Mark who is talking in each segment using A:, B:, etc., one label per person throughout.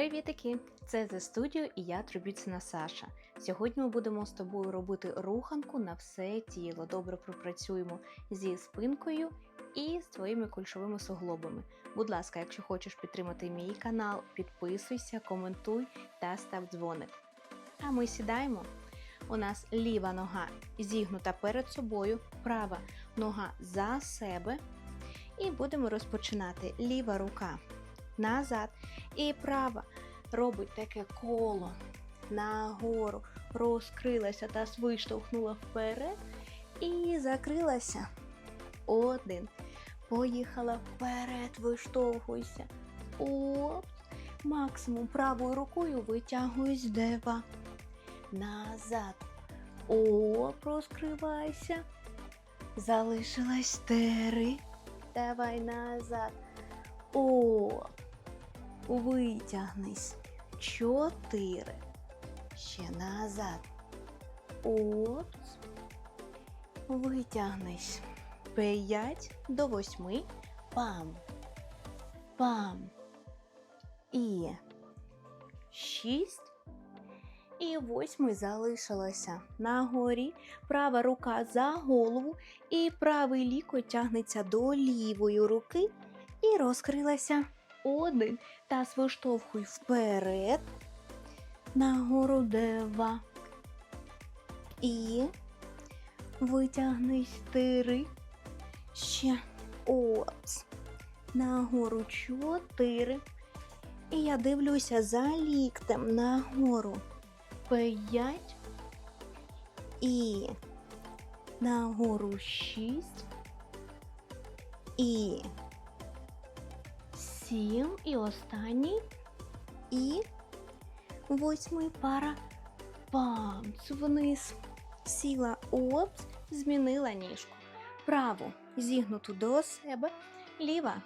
A: Привітики! Це The Studio і я Трубіцина Саша. Сьогодні ми будемо з тобою робити руханку на все тіло. Добре пропрацюємо зі спинкою і з твоїми кульшовими суглобами. Будь ласка, якщо хочеш підтримати мій канал, підписуйся, коментуй та став дзвоник. А ми сідаємо. У нас ліва нога зігнута перед собою, права нога за себе. І будемо розпочинати. Ліва рука назад. І права робить таке коло нагору, розкрилася та виштовхнула вперед і закрилася. Один. Поїхала вперед, виштовхуйся. Оп. Максимум правою рукою витягуюсь дева. Назад. Оп, розкривайся. Залишилась три. Давай назад. Оп. Витягнись. Чотири. Ще назад. Опс. Витягнись. П'ять до восьми. Пам. Пам. І шість. І восьмий залишилося. Нагорі права рука за голову, і правий лікоть тягнеться до лівої руки і розкрилася. Один. Таз виштовхуй вперед. Нагору два. І витягнись три. Ще опс. Нагору чотири. І я дивлюся за ліктем нагору. П'ять. І нагору шість. І сім. І останній. І восьмий пара памц вниз. Сіла опс, змінила ніжку. Праву зігнуту до себе, ліва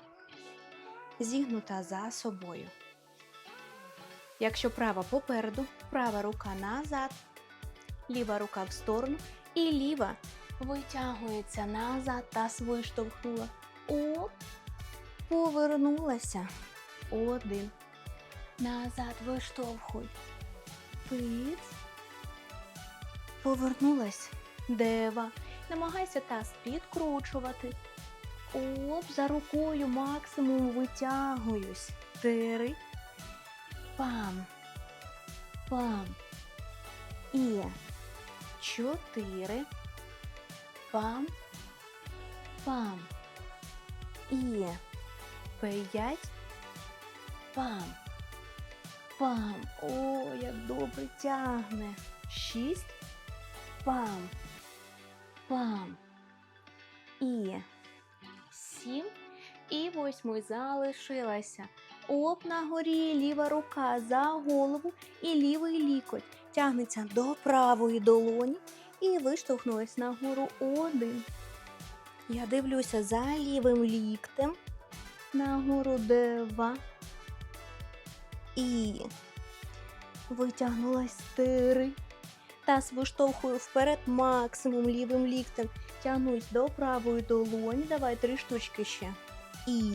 A: зігнута за собою. Якщо права попереду, права рука назад, ліва рука в сторону і ліва витягується назад та виштовхнула. Оп, повернулася. Один. Назад виштовхуй. Пиц. Повернулась. Дева. Намагайся таз підкручувати. Оп, за рукою максимум витягуюсь. Три. Пам. Пам. І. Чотири. Пам. Пам. І. П'ять. Пам. Пам. О, як добре тягне. Шість. Пам. Пам. І. Сім. І восьмий залишилася. Оп на горі ліва рука за голову і лівий лікоть. Тягнеться до правої долоні і виштовхнулась нагору один. Я дивлюся за лівим ліктем. Нагору два. І витягнулась три. Таз виштовхую вперед максимум лівим ліктем. Тягнусь до правої долоні. Давай три штучки ще. І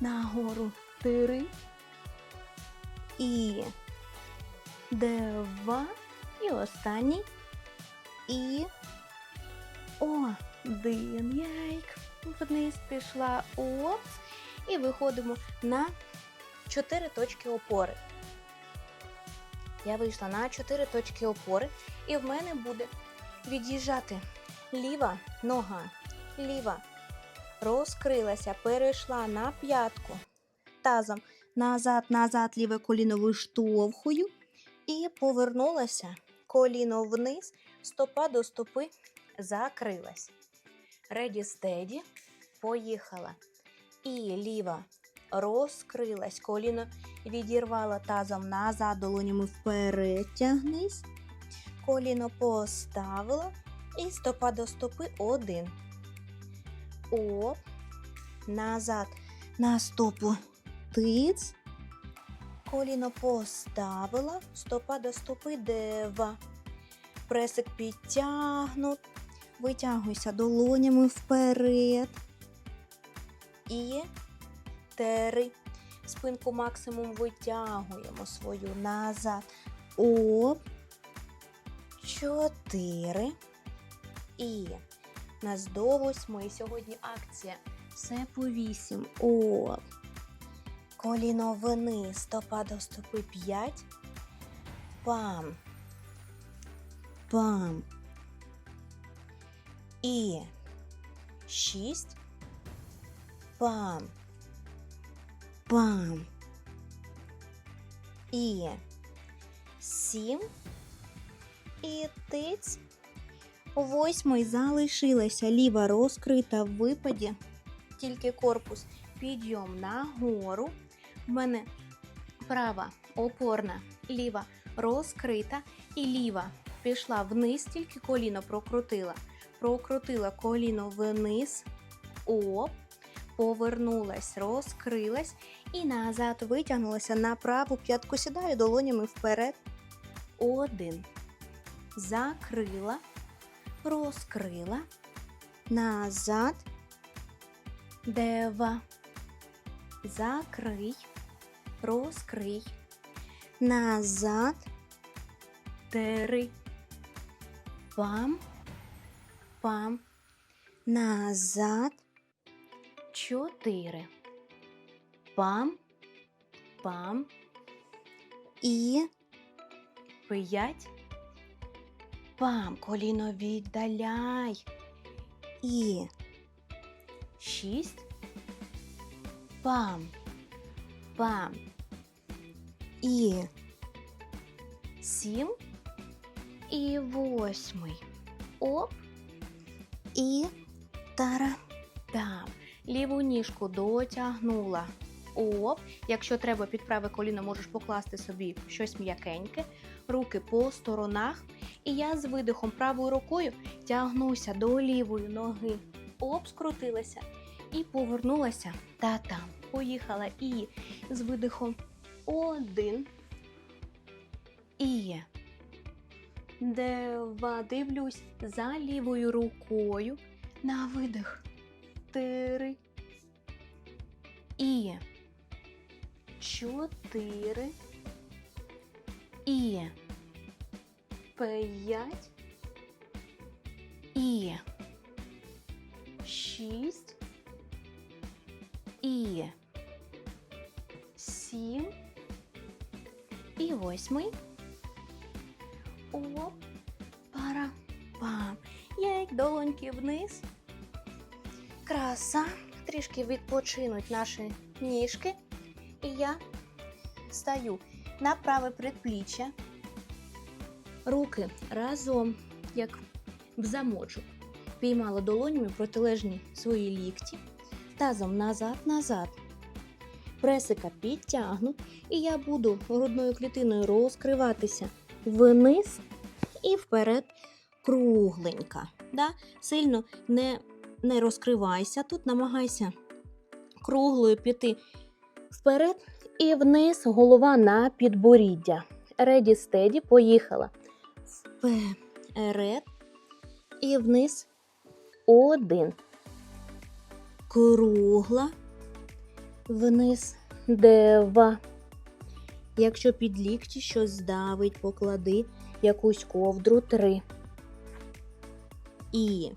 A: нагору три. І два. І останній. І один. Яйк. Вниз пішла. Опс. І виходимо на 4 точки опори. Я вийшла на 4 точки опори, і в мене буде від'їжджати ліва нога, ліва розкрилася, перейшла на п'ятку. Тазом назад, назад, ліве коліно виштовхую і повернулася коліно вниз, стопа до стопи закрилась. Ready, steady. Поїхала. І ліва розкрилась, коліно відірвала тазом назад, долонями вперед. Коліно поставила і стопа до стопи один. Оп, назад на стопу тиц. Коліно поставила, стопа до стопи дева. Пресик підтягнут. Витягуйся долонями вперед. І три. Спинку максимум витягуємо свою назад. Оп. Чотири. І нас до восьми. Сьогодні акція. Все по вісім. Оп. Коліно вниз. Стопа до стопи п'ять. Пам. Пам. І шість. Пам. Пам. І сім. І тиць. Восьмий залишилася ліва розкрита в випаді. Тільки корпус. Підйом нагору. В мене права опорна, ліва розкрита і ліва пішла вниз, тільки коліно прокрутила. Прокрутила коліно вниз. Оп. Повернулась, розкрилась і назад витягнулася на праву п'ятку. Сідаю долонями вперед. Один. Закрила, розкрила, назад. Дева. Закрий, розкрий. Назад. Три. Пам. Пам. Назад. Чотири. Пам. Пам. І п'ять. Пам. Коліно віддаляй. І шість. Пам. Пам. І сім. І восьмий. Оп. І тара. Там. Ліву ніжку дотягнула. Оп. Якщо треба під праве коліно, можеш покласти собі щось м'якеньке. Руки по сторонах. І я з видихом правою рукою тягнуся до лівої ноги. Оп, скрутилася. І повернулася. Та там. Поїхала. І з видихом один. І Дева, дивлюсь за лівою рукою на видих. Три. І. Чотири. І. П'ять. І. Шість. І. Сім. І восьмий. Оп, пара, пам. Як долоньки вниз. Краса. Трішки відпочинуть наші ніжки. І я стаю на праве предпліччя. Руки разом, як в замочок. Піймала долонями протилежні свої лікті. Тазом назад, назад. Пресика підтягну. І я буду грудною клітиною розкриватися вниз і вперед кругленька. Да? Сильно не, не розкривайся. Тут намагайся круглою піти вперед і вниз голова на підборіддя. Реді стеді, поїхала. Вперед і вниз. Один. Кругла. Вниз. Дева. Якщо під лікті щось здавить, поклади якусь ковдру три. І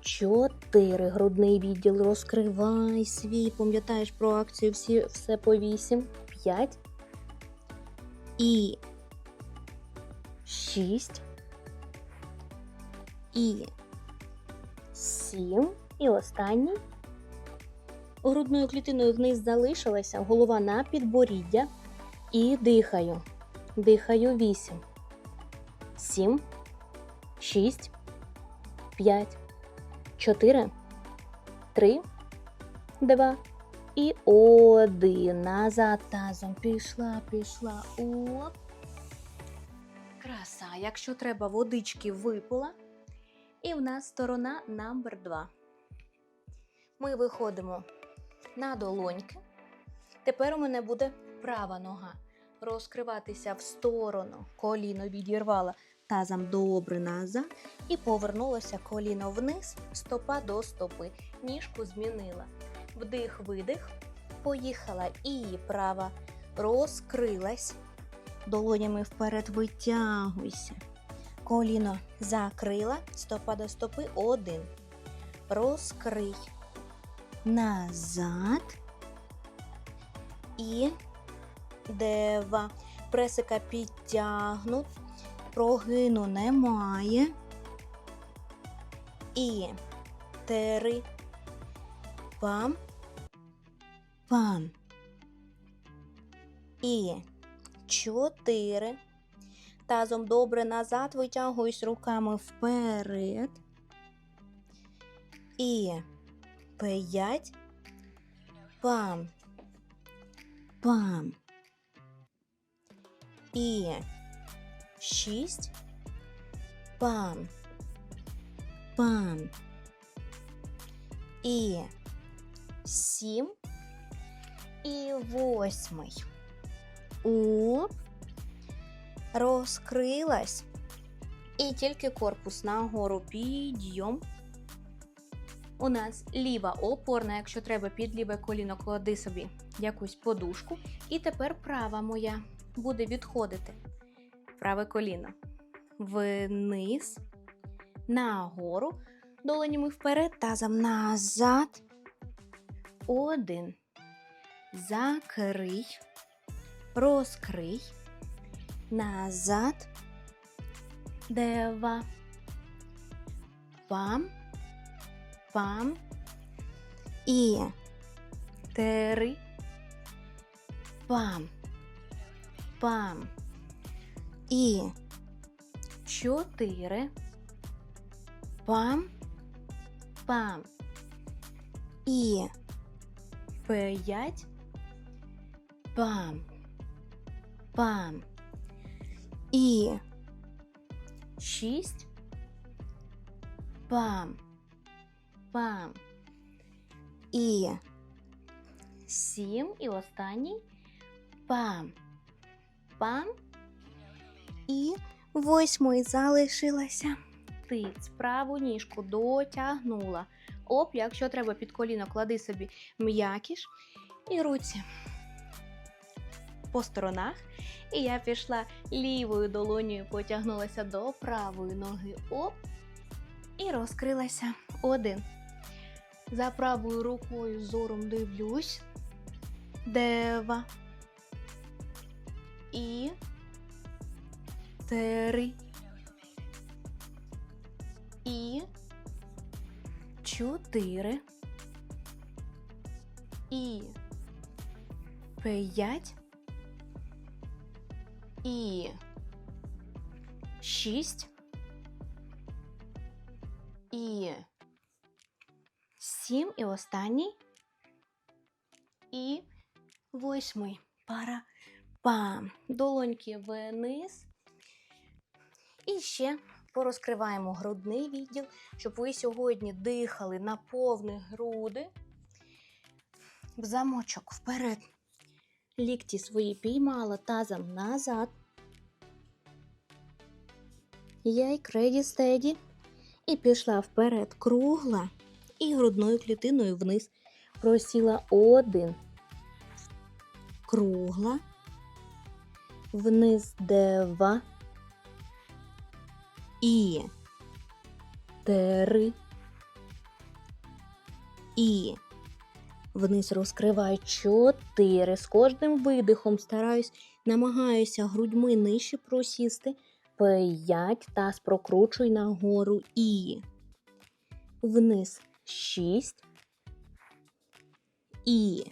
A: чотири. Грудний відділ розкривай свій. Пам'ятаєш про акцію всі, все по вісім. П'ять. І шість. І сім. І останній. Грудною клітиною вниз залишилася, голова на підборіддя. І дихаю. Дихаю 8, 7, 6, 5, 4, 3, 2 і 1. Назад тазом. Пішла, пішла. Оп. Краса. Якщо треба, водички випила. І в нас сторона номер 2. Ми виходимо на долоньки. Тепер у мене буде права нога. Розкриватися в сторону. Коліно відірвала тазом добре назад і повернулося коліно вниз, стопа до стопи. Ніжку змінила. Вдих, видих. Поїхала. І права розкрилась. Долонями вперед витягуйся. Коліно закрила, стопа до стопи один. Розкрий. Назад. І дева. Пресика підтягнут. Прогину немає. І три. Пам. Пам. І чотири. Тазом добре назад витягуюсь руками вперед. І п'ять. Пам. Пам. І шість. Пам. Пам. І сім. І восьмий. Оп. Розкрилась. І тільки корпус нагору підйом. У нас ліва опорна, якщо треба під ліве коліно, клади собі якусь подушку. І тепер права моя буде відходити. Праве коліно. Вниз, нагору, долонями вперед, тазом назад. Один. Закрий. Розкрий. Назад. Дева. Пам. Пам. І. Три. Пам. Пам. І. Чотири. Пам. Пам. І. П'ять. Пам. Пам. І. Шість. Пам. Пам. І. Сім. І останній. Пам. Пам. І восьмий залишилася. Ти праву ніжку дотягнула. Оп, якщо треба під коліно, клади собі м'якіш і руці по сторонах. І я пішла лівою долонею, потягнулася до правої ноги. Оп. І розкрилася. Один. За правою рукою зором дивлюсь. Дева. І три. І чотири. І п'ять. І шість. І сім. І останній. І восьмий. Пара. Пам. Долоньки вниз. І ще порозкриваємо грудний відділ, щоб ви сьогодні дихали на повні груди. В замочок вперед. Лікті свої піймала тазом назад. Яйк реді стеді. І пішла вперед кругла і грудною клітиною вниз. Просіла один. Кругла. Вниз два. І. Три. І. Вниз розкриваю чотири. З кожним видихом стараюсь, намагаюся грудьми нижче просісти. П'ять. Таз прокручуй нагору і. Вниз шість. І.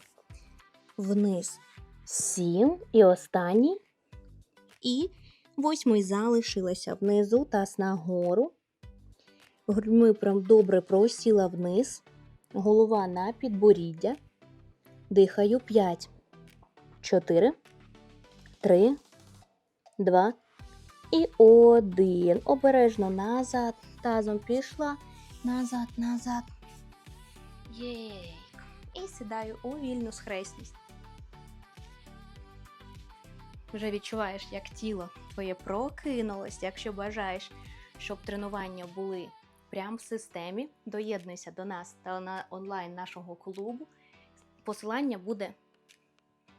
A: Вниз сім. І останній. І восьмий залишилася внизу таз нагору. Грудьми прям добре просіла вниз голова на підборіддя. Дихаю 5, 4, 3, 2 і 1. Обережно назад. Тазом пішла. Назад, назад. Єй. І сідаю у вільну схресність. Вже відчуваєш, як тіло твоє прокинулось, якщо бажаєш, щоб тренування були прямо в системі. Доєднуйся до нас та на онлайн нашого клубу. Посилання буде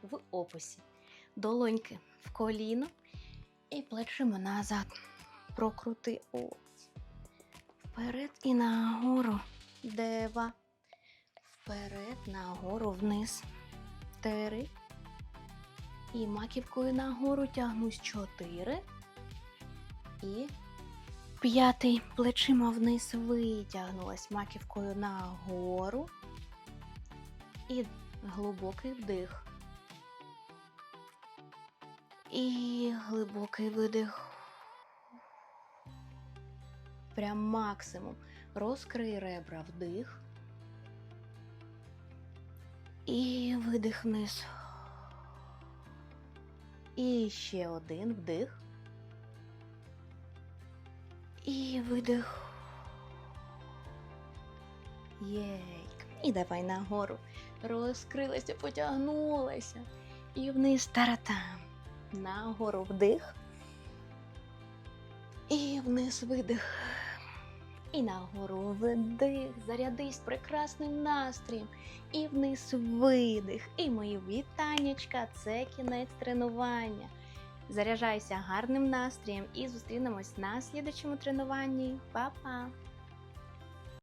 A: в описі. Долоньки в коліно і плечима назад. Прокрути ось. Вперед і нагору. Дева. Вперед, нагору, вниз. Три. І маківкою нагору тягнусь чотири. І п'ятий плечима вниз витягнулась маківкою нагору. І глибокий вдих. І глибокий видих. Прям максимум. Розкрий ребра вдих. І видих вниз. І ще один вдих. І видих. Єйк. І давай нагору. Розкрилася, потягнулася. І вниз таратам. Нагору вдих. І вниз видих. І нагору вдих. Зарядись прекрасним настроєм. І вниз видих. І мої вітаннячка. Це кінець тренування. Заряджайся гарним настроєм і зустрінемось на слідчому тренуванні. Па-па!